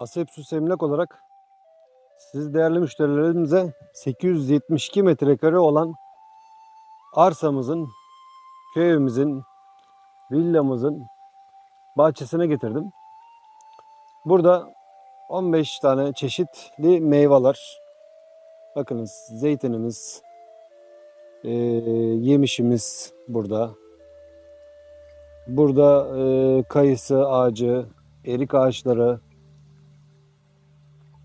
Asepsus Emlak olarak siz değerli müşterilerimize 872 metrekare olan arsamızın, köyümüzün, villamızın bahçesine getirdim. Burada 15 tane çeşitli meyveler. Bakınız zeytinimiz, eee, yemişimiz burada. Burada eee, kayısı ağacı, erik ağaçları,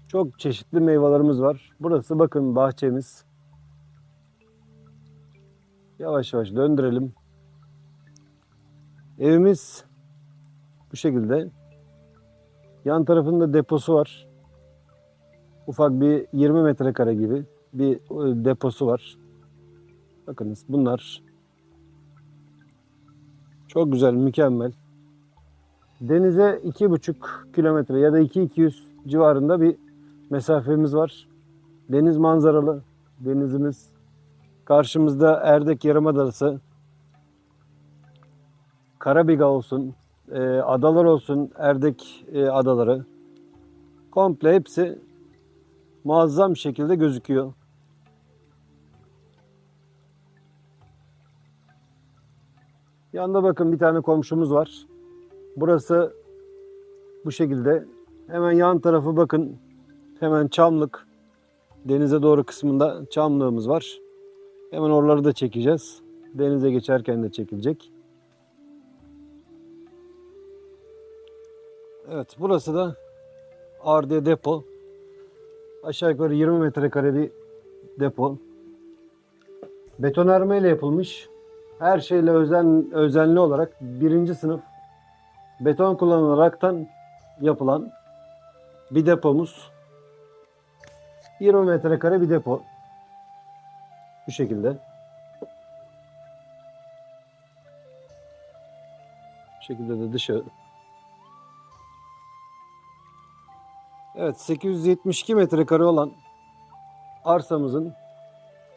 çok çeşitli meyvelerimiz var. Burası bakın bahçemiz. Yavaş yavaş döndürelim. Evimiz bu şekilde. Yan tarafında deposu var. Ufak bir 20 metrekare gibi bir e, deposu var. Bakınız bunlar çok güzel, mükemmel. Denize iki buçuk kilometre ya da 2-200 civarında bir mesafemiz var. Deniz manzaralı denizimiz. Karşımızda Erdek Yarımadası, Karabiga olsun, e, adalar olsun, Erdek e, adaları. Komple hepsi muazzam şekilde gözüküyor. Yanda bakın bir tane komşumuz var. Burası bu şekilde. Hemen yan tarafı bakın. Hemen Çamlık. Denize doğru kısmında Çamlığımız var. Hemen oraları da çekeceğiz. Denize geçerken de çekilecek. Evet burası da Ardiye depo. Aşağı yukarı 20 metrekare bir depo. Betonarme ile yapılmış. Her şeyle özen, özenli olarak birinci sınıf beton kullanılaraktan yapılan bir depomuz. 20 metrekare bir depo. Bu şekilde. Bu şekilde de dışı. Evet 872 metrekare olan arsamızın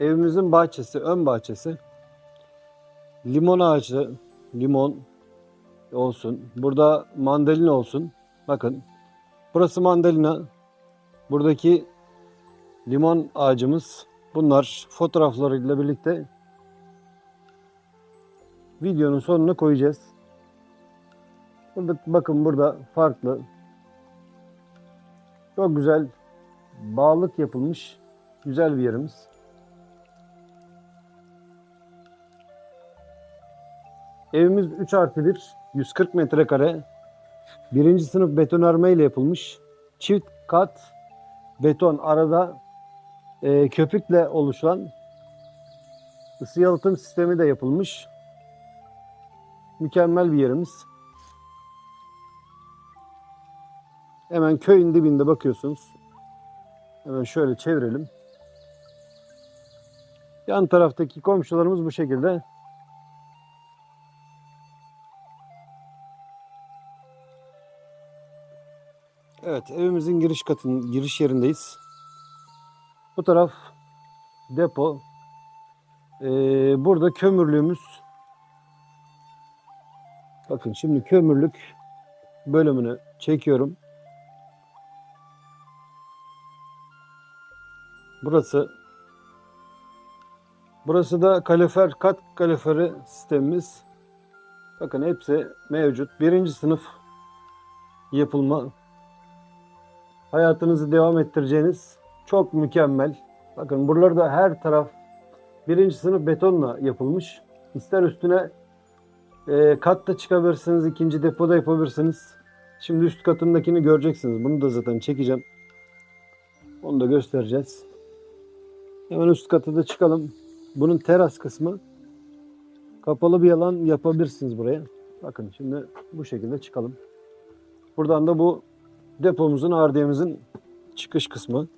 evimizin bahçesi, ön bahçesi. Limon ağacı, limon olsun. Burada mandalina olsun. Bakın. Burası mandalina. Buradaki limon ağacımız. Bunlar fotoğraflarıyla birlikte videonun sonuna koyacağız. Burada bakın burada farklı çok güzel bağlık yapılmış güzel bir yerimiz. Evimiz 3 artı 1, 140 metrekare. Birinci sınıf betonarme ile yapılmış. Çift kat beton arada e, köpükle oluşan ısı yalıtım sistemi de yapılmış. Mükemmel bir yerimiz. Hemen köyün dibinde bakıyorsunuz. Hemen şöyle çevirelim. Yan taraftaki komşularımız bu şekilde. Evet, evimizin giriş katın giriş yerindeyiz. Bu taraf depo. Ee, burada kömürlüğümüz. Bakın şimdi kömürlük bölümünü çekiyorum. Burası Burası da kalorifer kat kaloriferi sistemimiz. Bakın hepsi mevcut. Birinci sınıf yapılma. Hayatınızı devam ettireceğiniz çok mükemmel. Bakın buraları da her taraf birinci sınıf betonla yapılmış. İster üstüne e, katta çıkabilirsiniz, ikinci depoda yapabilirsiniz. Şimdi üst katındakini göreceksiniz. Bunu da zaten çekeceğim. Onu da göstereceğiz. Hemen üst katı da çıkalım. Bunun teras kısmı kapalı bir alan yapabilirsiniz buraya. Bakın şimdi bu şekilde çıkalım. Buradan da bu depomuzun, ardiyemizin çıkış kısmı.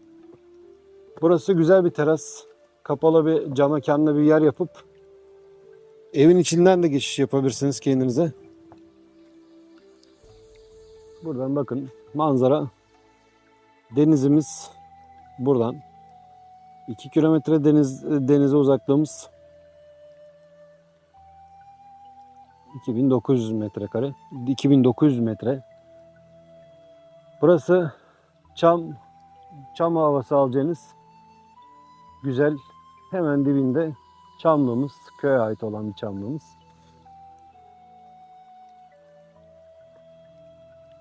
Burası güzel bir teras. Kapalı bir cam mekanlı bir yer yapıp evin içinden de geçiş yapabilirsiniz kendinize. Buradan bakın manzara denizimiz buradan 2 kilometre deniz denize uzaklığımız 2900 metrekare 2900 metre Burası çam çam havası alacağınız güzel hemen dibinde çamlığımız köye ait olan bir çamlığımız.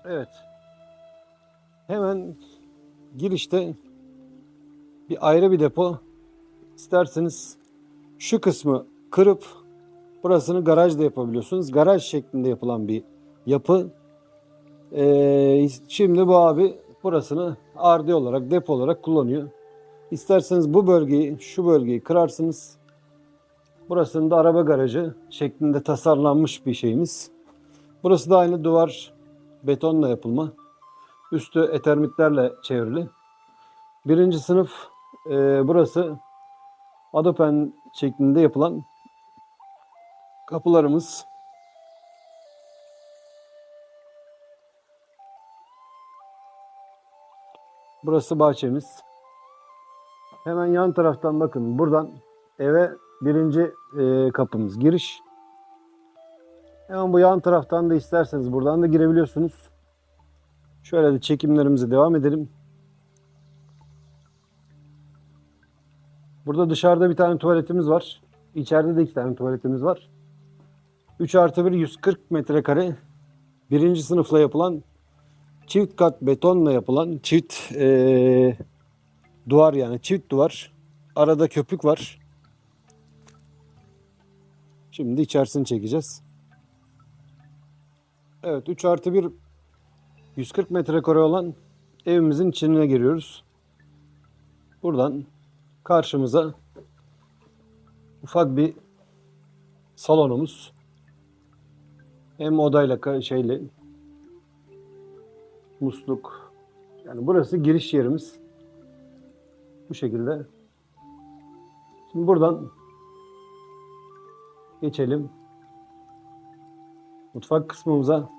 Evet. Hemen girişte bir ayrı bir depo. İsterseniz şu kısmı kırıp burasını garaj da yapabiliyorsunuz. Garaj şeklinde yapılan bir yapı. Ee, şimdi bu abi burasını ardi olarak depo olarak kullanıyor. İsterseniz bu bölgeyi, şu bölgeyi kırarsınız. Burasının da araba garajı şeklinde tasarlanmış bir şeyimiz. Burası da aynı duvar betonla yapılma. Üstü etermitlerle çevrili. Birinci sınıf e, burası adopen şeklinde yapılan kapılarımız. Burası bahçemiz. Hemen yan taraftan bakın buradan eve birinci e, kapımız giriş. Hemen bu yan taraftan da isterseniz buradan da girebiliyorsunuz. Şöyle de çekimlerimize devam edelim. Burada dışarıda bir tane tuvaletimiz var. İçeride de iki tane tuvaletimiz var. 3 artı 1 140 metrekare birinci sınıfla yapılan çift kat betonla yapılan çift eee, duvar yani çift duvar. Arada köpük var. Şimdi içerisini çekeceğiz. Evet 3 artı 1 140 metrekare olan evimizin içine giriyoruz. Buradan karşımıza ufak bir salonumuz. Hem odayla şeyle musluk. Yani burası giriş yerimiz. Bu şekilde. Şimdi buradan geçelim. Mutfak kısmımıza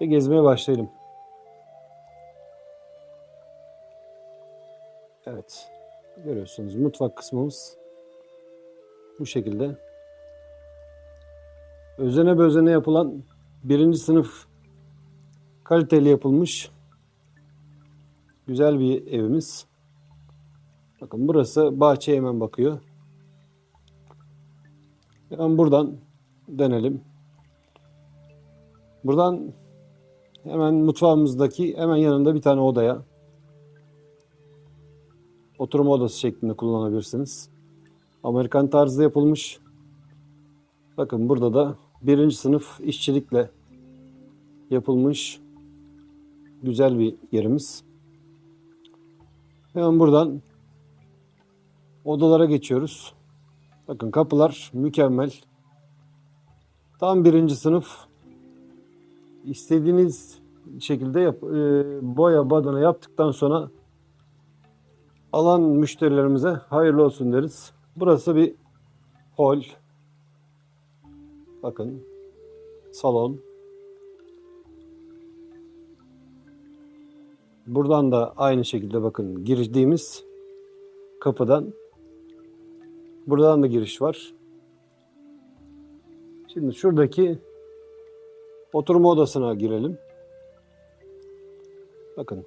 ve gezmeye başlayalım. Evet. Görüyorsunuz mutfak kısmımız bu şekilde. Özene bözene yapılan birinci sınıf kaliteli yapılmış güzel bir evimiz. Bakın burası bahçeye hemen bakıyor. Hemen buradan dönelim. Buradan hemen mutfağımızdaki hemen yanında bir tane odaya oturma odası şeklinde kullanabilirsiniz. Amerikan tarzı yapılmış. Bakın burada da birinci sınıf işçilikle yapılmış güzel bir yerimiz. Hemen buradan odalara geçiyoruz. Bakın kapılar mükemmel. Tam birinci sınıf. İstediğiniz şekilde yap, e, boya badana yaptıktan sonra alan müşterilerimize hayırlı olsun deriz. Burası bir hol. Bakın salon. Buradan da aynı şekilde bakın girdiğimiz kapıdan buradan da giriş var. Şimdi şuradaki oturma odasına girelim. Bakın.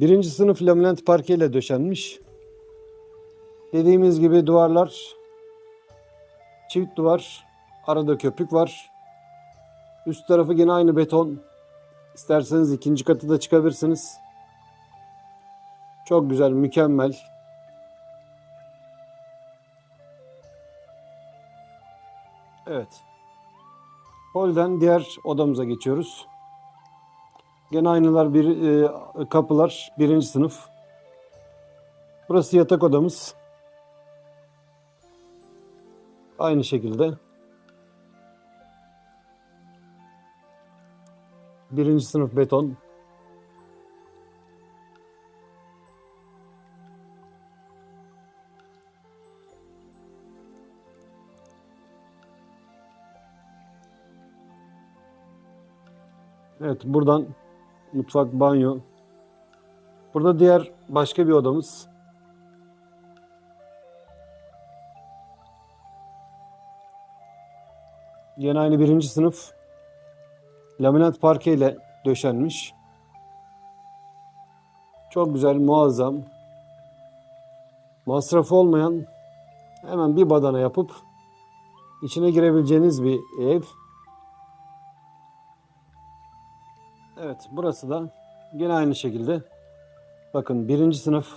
Birinci sınıf laminat parke ile döşenmiş. Dediğimiz gibi duvarlar çift duvar. Arada köpük var. Üst tarafı yine aynı beton. İsterseniz ikinci katı da çıkabilirsiniz. Çok güzel, mükemmel. Holden diğer odamıza geçiyoruz. Gene aynılar bir e, kapılar birinci sınıf. Burası yatak odamız. Aynı şekilde. Birinci sınıf beton. Evet buradan mutfak, banyo. Burada diğer başka bir odamız. Yine aynı birinci sınıf laminat parke ile döşenmiş. Çok güzel, muazzam. Masrafı olmayan hemen bir badana yapıp içine girebileceğiniz bir ev. Evet, burası da yine aynı şekilde. Bakın birinci sınıf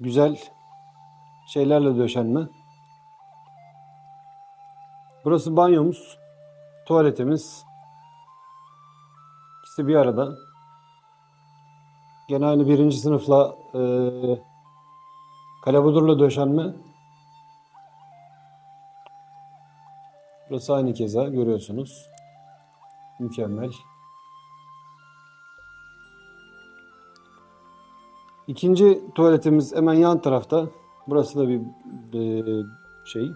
güzel şeylerle döşenme. Burası banyomuz, tuvaletimiz. İkisi bir arada. Gene aynı birinci sınıfla e, kalabudurla döşenme. Burası aynı keza görüyorsunuz. Mükemmel. İkinci tuvaletimiz hemen yan tarafta. Burası da bir e, şey.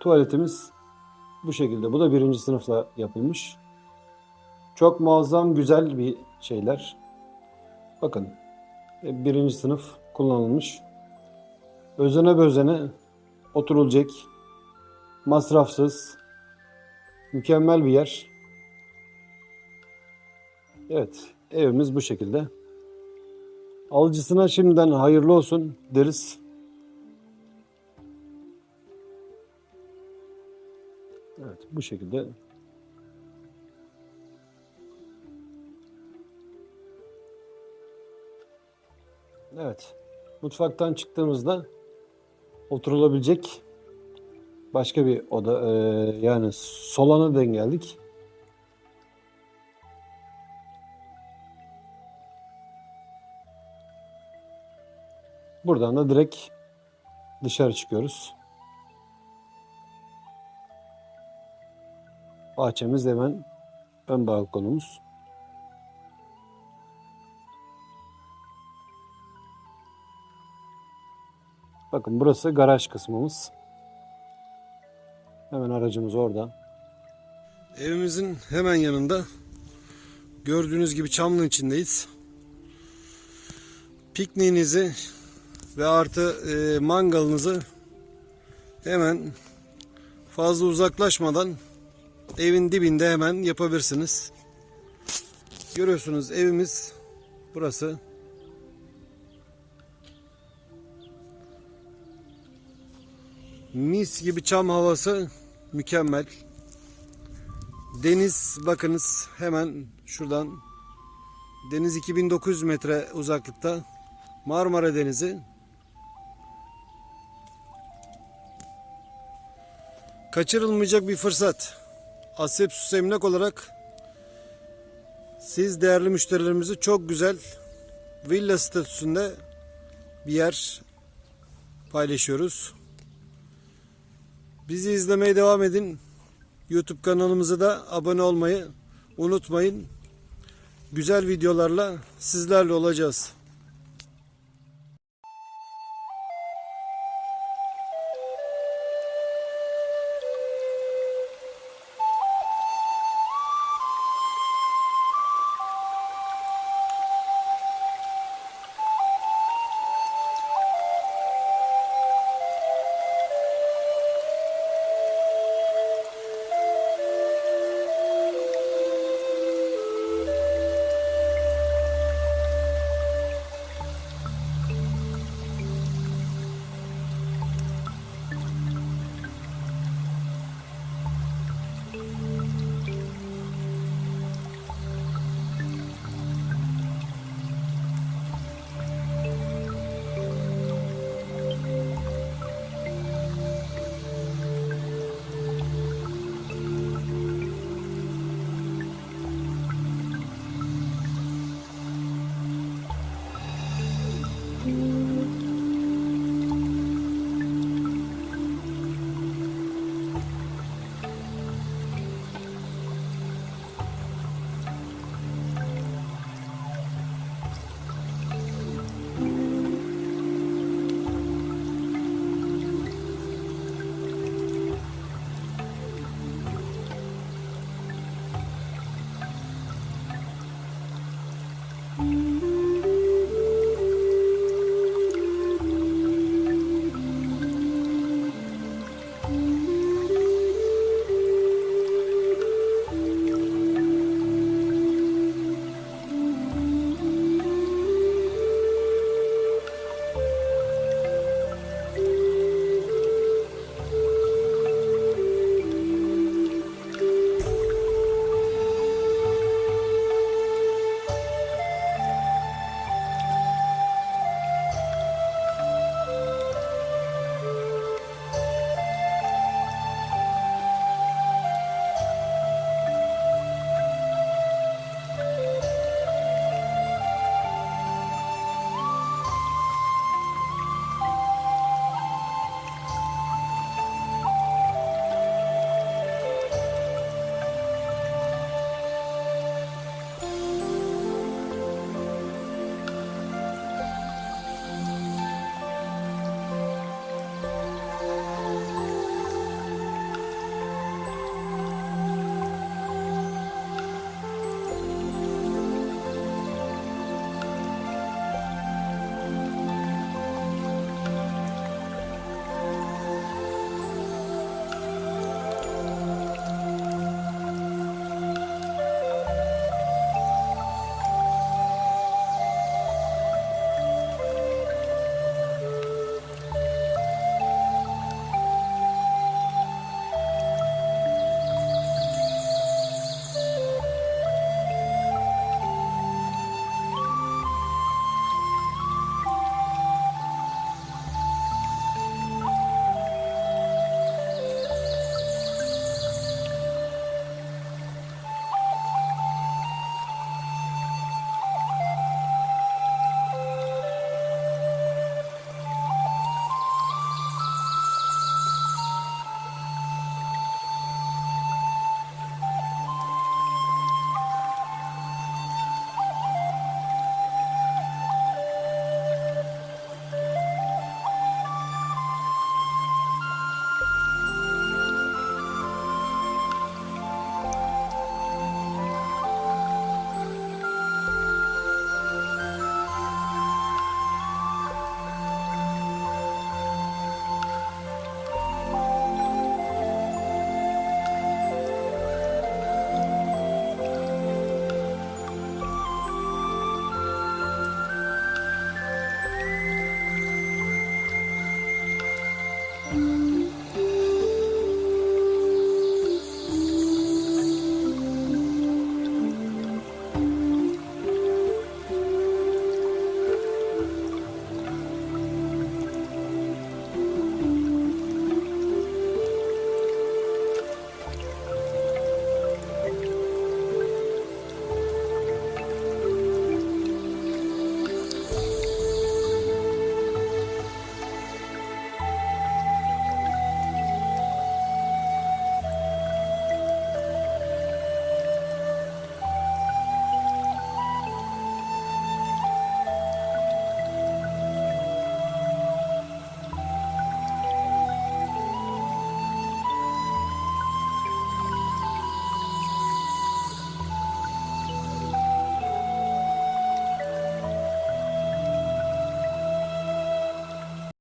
Tuvaletimiz bu şekilde. Bu da birinci sınıfla yapılmış. Çok muazzam güzel bir şeyler. Bakın. e, Birinci sınıf kullanılmış. Özene bözene oturulacak. Masrafsız. Mükemmel bir yer. Evet. Evimiz bu şekilde. Alıcısına şimdiden hayırlı olsun deriz. Evet bu şekilde. Evet. Mutfaktan çıktığımızda oturulabilecek başka bir oda e, yani solana denk geldik. Buradan da direkt dışarı çıkıyoruz. Bahçemiz hemen ön balkonumuz. Bakın burası garaj kısmımız. Hemen aracımız orada. Evimizin hemen yanında gördüğünüz gibi çamlığın içindeyiz. Pikniğinizi ve artı e, mangalınızı hemen fazla uzaklaşmadan evin dibinde hemen yapabilirsiniz. Görüyorsunuz evimiz burası. Mis gibi çam havası mükemmel. Deniz bakınız hemen şuradan deniz 2900 metre uzaklıkta Marmara Denizi. Kaçırılmayacak bir fırsat. Asepsus Emlak olarak siz değerli müşterilerimizi çok güzel villa statüsünde bir yer paylaşıyoruz. Bizi izlemeye devam edin. YouTube kanalımıza da abone olmayı unutmayın. Güzel videolarla sizlerle olacağız.